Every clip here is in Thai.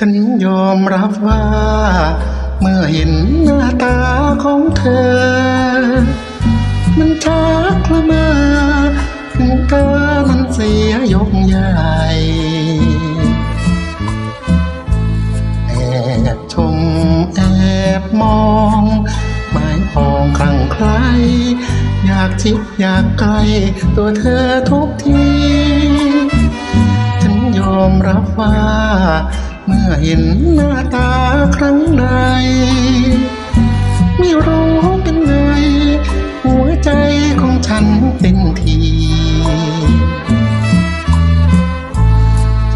ฉันยอมรับว่า เมื่อเห็นหน้าตาของเธอ มันชักละเมาถึงตามันเสียยกใหญ่แอบชมแอบมองหมายปองคลั่งไคล้อยากชิดอยากใกล้ตัวเธอทุกที ฉันยอมรับว่า เมื่อเห็นหน้าตาครั้งใดไม่รู้เป็นไง หัวใจของฉันเป็นที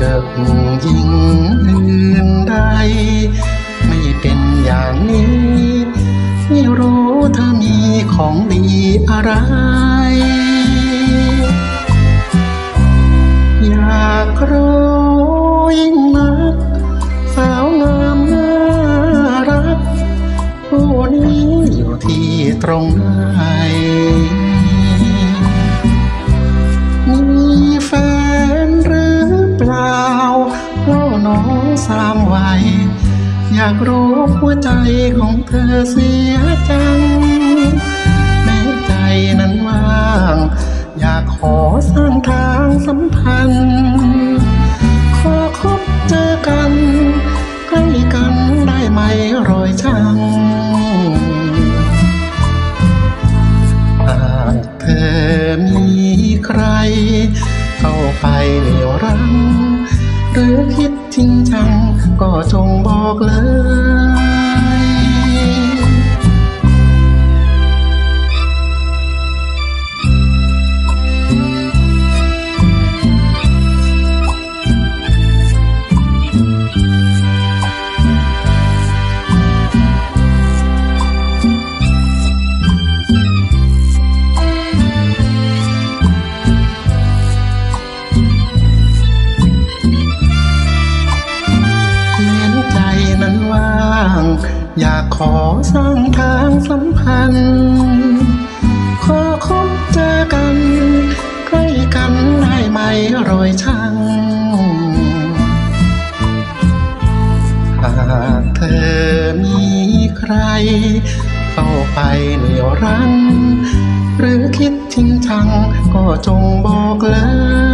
จะยิงอื่นใดไม่เป็นอย่างนี้ ไม่รู้เธอมีของดีอะไรอยากรู้ ตรงไหนมีแฟนหรือเปล่าเล่าน้องสามวัย อยากรู้หัวใจของเธอเสียจัง มีใคร เข้าไปเหนี่ยวรั้งหรือคิดจริงจัง ก็จงบอกเลย อยากขอสร้างทางสัมพันธ์ ขอคบเจอกันใกล้กันได้ไหมรอยช่างหากเธอมีใครเข้าไปเหนียวรั้งหรือคิดจริงจังก็จงบอกเลย